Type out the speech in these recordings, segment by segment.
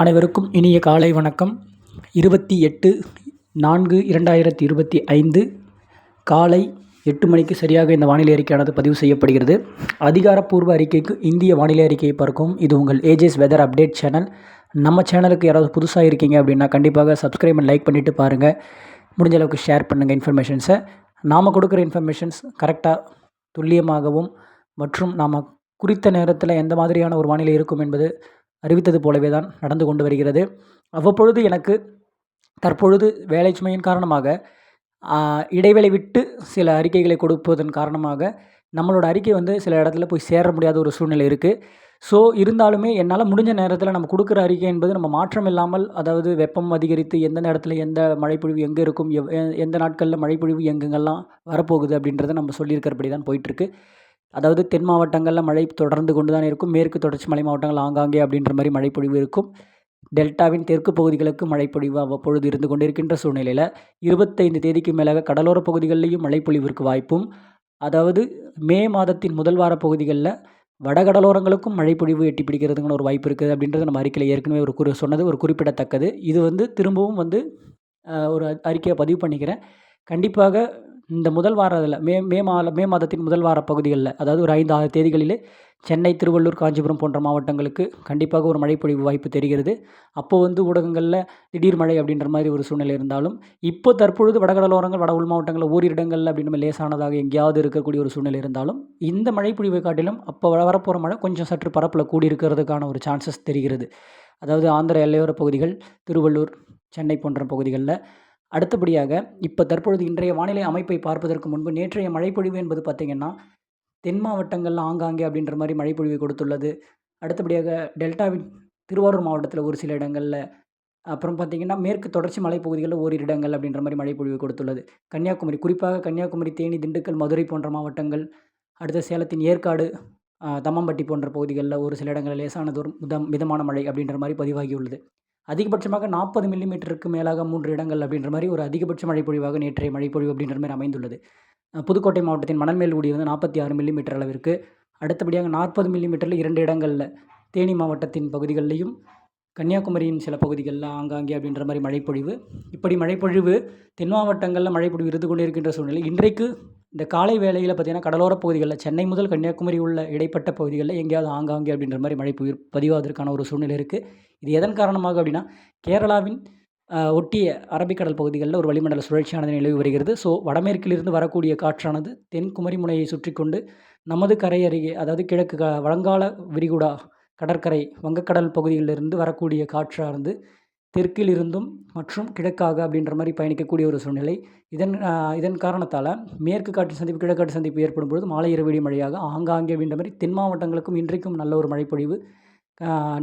அனைவருக்கும் இனிய காலை வணக்கம். இருபத்தி எட்டு நான்கு இரண்டாயிரத்தி இருபத்தி ஐந்து காலை எட்டு மணிக்கு சரியாக இந்த வானிலை அறிக்கையானது பதிவு செய்யப்படுகிறது. அதிகாரப்பூர்வ அறிக்கைக்கு இந்திய வானிலை அறிக்கையை பார்க்கும் இது உங்கள் ஏஜேஸ் வெதர் அப்டேட் சேனல் நம்ம சேனலுக்கு யாராவது புதுசாக இருக்கீங்க அப்படின்னா கண்டிப்பாக சப்ஸ்கிரைப் அண்ட் லைக் பண்ணிவிட்டு பாருங்கள் முடிஞ்ச அளவுக்கு ஷேர் பண்ணுங்கள் இன்ஃபர்மேஷன்ஸை நாம் கொடுக்குற இன்ஃபர்மேஷன்ஸ் கரெக்டாக துல்லியமாகவும் மற்றும் நாம் குறித்த நேரத்தில் எந்த மாதிரியான ஒரு வானிலை இருக்கும் என்பது அறிவித்தது போலவே தான் நடந்து கொண்டு வருகிறது. அவ்வப்பொழுது எனக்கு தற்பொழுது வேலை சுமையின் காரணமாக இடைவேளை விட்டு சில அறிக்கைகளை கொடுப்பதன் காரணமாக நம்மளோட அறிக்கை வந்து சில இடத்துல போய் சேர முடியாத ஒரு சூழ்நிலை இருக்குது ஸோ இருந்தாலுமே என்னால் முடிஞ்ச நேரத்தில் நம்ம கொடுக்குற அறிக்கை என்பது நம்ம மாற்றம் இல்லாமல் அதாவது வெப்பம் அதிகரித்து எந்த நேரத்தில் எந்த மழைப்பொழிவு எங்கே இருக்கும் எவ் எந்த நாட்களில் மழைப்பொழிவு எங்கெங்கெல்லாம் வரப்போகுது அப்படின்றத நம்ம சொல்லியிருக்கிறபடி தான் போயிட்டுருக்கு. அதாவது தென் மாவட்டங்களில் மழை தொடர்ந்து கொண்டு தான் இருக்கும். மேற்கு தொடர்ச்சி மலை மாவட்டங்கள் ஆங்காங்கே அப்படின்ற மாதிரி மழைப்பொழிவு இருக்கும். டெல்டாவின் தெற்கு பகுதிகளுக்கு மழைப்பொழிவு அவ்வப்பொழுது இருந்து கொண்டிருக்கின்ற சூழ்நிலையில் இருபத்தைந்து தேதிக்கு மேலாக கடலோர பகுதிகளிலையும் மழைப்பொழிவிற்கு வாய்ப்பும் அதாவது மே மாதத்தின் முதல் வார பகுதிகளில் வடகடலோரங்களுக்கும் மழைப்பொழிவு எட்டி பிடிக்கிறதுக்கான ஒரு வாய்ப்பு இருக்குது அப்படின்றது நம்ம அறிக்கையில் ஏற்கனவே ஒரு குறி சொன்னது ஒரு குறிப்பிடத்தக்கது. இது வந்து திரும்பவும் வந்து ஒரு அறிக்கையை பதிவு பண்ணிக்கிறேன். கண்டிப்பாக இந்த முதல் வாரத்தில் மே மே மாத மே மாதத்தின் முதல் வார பகுதிகளில் அதாவது ஒரு ஐந்து ஆறு தேதிகளிலே சென்னை திருவள்ளூர் காஞ்சிபுரம் போன்ற மாவட்டங்களுக்கு கண்டிப்பாக ஒரு மழைப்பொழிவு வாய்ப்பு தெரிகிறது. அப்போது வந்து ஊடகங்களில் திடீர் மழை அப்படின்ற மாதிரி ஒரு சூழ்நிலை இருந்தாலும் இப்போ தற்பொழுது வடகடலோரங்கள் வட உள் மாவட்டங்களில் ஓரிரு இடங்களில் அப்படின்னு லேசானதாக எங்கேயாவது இருக்கக்கூடிய ஒரு சூழ்நிலை இருந்தாலும் இந்த மழைப்பொழிவை காட்டிலும் அப்போ வரப்போகிற மழை கொஞ்சம் சற்று பரப்பில் கூடி இருக்கிறதுக்கான ஒரு சான்சஸ் தெரிகிறது. அதாவது ஆந்திர எல்லையோர பகுதிகள் திருவள்ளூர் சென்னை போன்ற பகுதிகளில் அடுத்தபடியாக இப்போ தற்பொழுது இன்றைய வானிலை அமைப்பை பார்ப்பதற்கு முன்பு நேற்றைய மழைப்பொழிவு என்பது பார்த்திங்கன்னா தென் மாவட்டங்களில் ஆங்காங்கே அப்படின்ற மாதிரி மழைப்பொழிவை கொடுத்துள்ளது. அடுத்தபடியாக டெல்டாவின் திருவாரூர் மாவட்டத்தில் ஒரு சில இடங்களில் அப்புறம் பார்த்திங்கன்னா மேற்கு தொடர்ச்சி மலைப்பகுதிகளில் ஓரிரு இடங்கள் அப்படின்ற மாதிரி மழைப்பொழிவு கொடுத்துள்ளது. கன்னியாகுமரி குறிப்பாக கன்னியாகுமரி தேனி திண்டுக்கல் மதுரை போன்ற மாவட்டங்கள் அடுத்த சேலத்தின் ஏற்காடு தம்மம்பட்டி போன்ற பகுதிகளில் ஒரு சில இடங்களில் லேசானதோறும் மிதம் மிதமான மழை அப்படின்ற மாதிரி பதிவாகியுள்ளது. அதிகபட்சமாக நாற்பது மில்லிமீட்டருக்கு மேலாக மூன்று இடங்கள் அப்படின்ற மாதிரி ஒரு அதிகபட்ச மழைப்பொழிவாக நேற்றைய மழைப்பொழிவு அப்படின்ற மாதிரி அமைந்துள்ளது. புதுக்கோட்டை மாவட்டத்தின் மணல்மேல்குடி வந்து நாற்பத்தி ஆறு மில்லிமீட்டர் அளவிற்கு அடுத்தபடியாக நாற்பது மில்லிமீட்டரில் இரண்டு இடங்களில் தேனி மாவட்டத்தின் பகுதிகளிலையும் கன்னியாகுமரியின் சில பகுதிகளில் ஆங்காங்கே அப்படின்ற மாதிரி மழைப்பொழிவு. இப்படி மழைப்பொழிவு தென் மாவட்டங்களில் மழைப்பொழிவு இருந்து கொண்டே இருக்கின்ற சூழ்நிலை இன்றைக்கு இந்த காலை வேளையில் பார்த்திங்கன்னா கடலோர பகுதிகளில் சென்னை முதல் கன்னியாகுமரி உள்ள இடைப்பட்ட பகுதிகளில் எங்கேயாவது ஆங்காங்கே அப்படின்ற மாதிரி மழை பதிவாவதற்கான ஒரு சூழ்நிலை இருக்குது இது எதன் காரணமாக அப்படின்னா கேரளாவின் ஒட்டிய அரபிக்கடல் பகுதிகளில் ஒரு வளிமண்டல சுழற்சியானது நிலவி வருகிறது. ஸோ வடமேற்கிலிருந்து வரக்கூடிய காற்றானது தென்குமரி முனையை சுற்றி கொண்டு நமது கரை அருகே அதாவது கிழக்கு க வழங்கால விரிகுடா கடற்கரை வங்கக்கடல் பகுதியிலிருந்து வரக்கூடிய காற்றானது தெற்கில் இருந்தும் மற்றும் கிழக்காக அப்படின்ற மாதிரி பயணிக்கக்கூடிய ஒரு சூழ்நிலை. இதன் இதன் காரணத்தால் மேற்கு காற்று சந்திப்பு கிழக்காற்று சந்திப்பு ஏற்படும் பொழுது மாலை இரவு மழையாக ஆங்காங்கே அப்படின்ற மாதிரி தென் மாவட்டங்களுக்கும் இன்றைக்கும் நல்ல ஒரு மழைப்பொழிவு.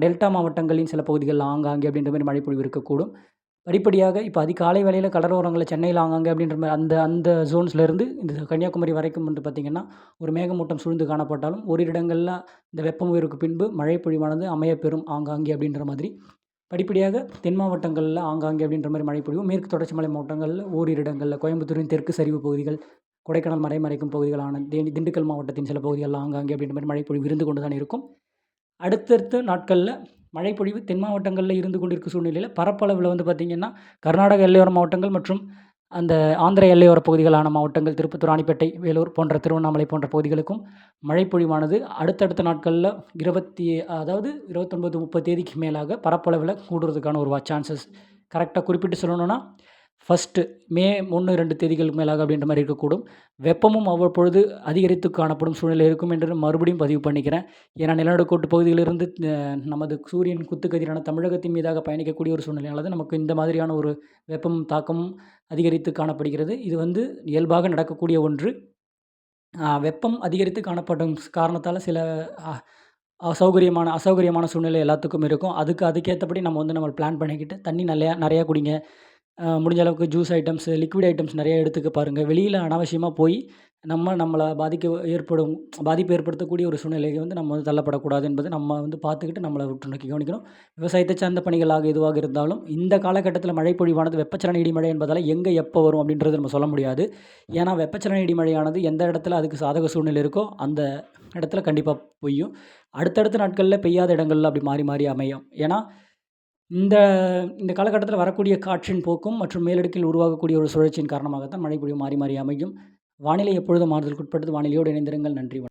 டெல்டா மாவட்டங்களின் சில பகுதிகளில் ஆங்காங்கே அப்படின்ற மாதிரி மழைப்பொழிவு இருக்கக்கூடும். படிப்படியாக இப்போ அதிகாலை வேளையில் கடலோரங்களில் சென்னையில் ஆங்காங்கே அப்படின்ற மாதிரி அந்த அந்த ஜோன்ஸ்லேருந்து இந்த கன்னியாகுமரி வரைக்கும் வந்து பார்த்திங்கன்னா ஒரு மேகமூட்டம் சூழ்ந்து காணப்பட்டாலும் ஒரு இடங்களில் இந்த வெப்பம் உயர்வுக்கு பின்பு மழைப்பொழிவானது அமையப்பெறும் ஆங்காங்கே அப்படின்ற மாதிரி படிப்படியாக தென் மாவட்டங்களில் ஆங்காங்கே அப்படின்ற மாதிரி மழை பொழிவும் மேற்கு தொடர்ச்சி மலை மாவட்டங்களில் ஓரிரு இடங்களில் கோயம்புத்தூரின் தெற்கு சரிவு பகுதிகள் கொடைக்கானல் மறைமறைக்கும் பகுதிகளான தேனி திண்டுக்கல் மாவட்டத்தின் சில பகுதிகளில் ஆங்காங்கே அப்படின்ற மாதிரி மழை பொழிவு இருந்து கொண்டு தான் இருக்கும். அடுத்தடுத்த நாட்களில் மழைப்பொழிவு தென் மாவட்டங்களில் இருந்து கொண்டிருக்கும் சூழ்நிலையில் பரப்பளவில் வந்து பார்த்திங்கன்னா கர்நாடக எல்லையோர மாவட்டங்கள் மற்றும் அந்த ஆந்திர எல்லையோர பகுதிகளான மாவட்டங்கள் திருப்பத்தூர் ராணிப்பேட்டை வேலூர் போன்ற திருவண்ணாமலை போன்ற பகுதிகளுக்கும் மழைப்பொழிவானது அடுத்தடுத்த நாட்களில் இருபத்தி அதாவது இருபத்தொன்பது முப்பது தேதிக்கு மேலாக பரப்பளவில் கூடுறதுக்கான ஒரு சான்சஸ். கரெக்டாக குறிப்பிட்டு சொல்லணுன்னா ஃபஸ்ட்டு மே ஒன்று ரெண்டு தேதிகளுக்கு மேலாக அப்படின்ற மாதிரி இருக்கக்கூடும். வெப்பமும் அவ்வப்பொழுது அதிகரித்து காணப்படும் சூழ்நிலை இருக்கும் என்று மறுபடியும் பதிவு பண்ணிக்கிறேன். ஏன்னா நிலநடுக்கோட்டு பகுதியிலிருந்து நமது சூரியன் குத்துக்கதிரான தமிழகத்தின் மீதாக பயணிக்கக்கூடிய ஒரு சூழ்நிலையானது நமக்கு இந்த மாதிரியான ஒரு வெப்பம் தாக்கமும் அதிகரித்து காணப்படுகிறது. இது வந்து இயல்பாக நடக்கக்கூடிய ஒன்று. வெப்பம் அதிகரித்து காணப்படும் காரணத்தால் சில அசௌகரியமான அசௌகரியமான சூழ்நிலை எல்லாத்துக்கும் இருக்கும். அதுக்கு அதுக்கேற்றபடி நம்ம வந்து நம்ம பிளான் பண்ணிக்கிட்டு தண்ணி நிறையா நிறையா குடிங்க. முடிஞ்ச அளவுக்கு ஜூஸ் ஐட்டம்ஸு லிக்விட் ஐட்டம்ஸ் நிறையா எடுத்துக்க பாருங்கள் வெளியில் அனாவசியமாக போய் நம்ம நம்மளை பாதிக்க ஏற்படும் பாதிப்பு ஏற்படுத்தக்கூடிய ஒரு சூழ்நிலைக்கு வந்து நம்ம வந்து தள்ளப்படக்கூடாது என்பது நம்ம வந்து பார்த்துக்கிட்டு நம்மளை நோக்கி கவனிக்கணும். விவசாயத்தை சார்ந்த பணிகளாக எதுவாக இருந்தாலும் இந்த காலகட்டத்தில் மழை பொழிவானது வெப்பச்சலன இடிமழை என்பதால் எங்கே எப்போ வரும் அப்படின்றது நம்ம சொல்ல முடியாது. ஏன்னா வெப்பச்சலன இடிமழையானது எந்த இடத்துல அதுக்கு சாதக சூழ்நிலை இருக்கோ அந்த இடத்துல கண்டிப்பாக பொய்யும். அடுத்தடுத்த நாட்களில் பெய்யாத இடங்களில் அப்படி மாறி மாறி அமையும். ஏன்னா இந்த இந்த காலகட்டத்தில் வரக்கூடிய காற்றின் போக்கும் மற்றும் மேலடுக்கில் உருவாகக்கூடிய ஒரு சுழற்சியின் காரணமாகத்தான் மழை பொழிவு மாறி மாறி அமையும். வானிலை எப்பொழுதும் மாறுதலுக்கு உட்பட்டது வானிலையோடு இணைந்திருங்கள். நன்றி வணக்கம்.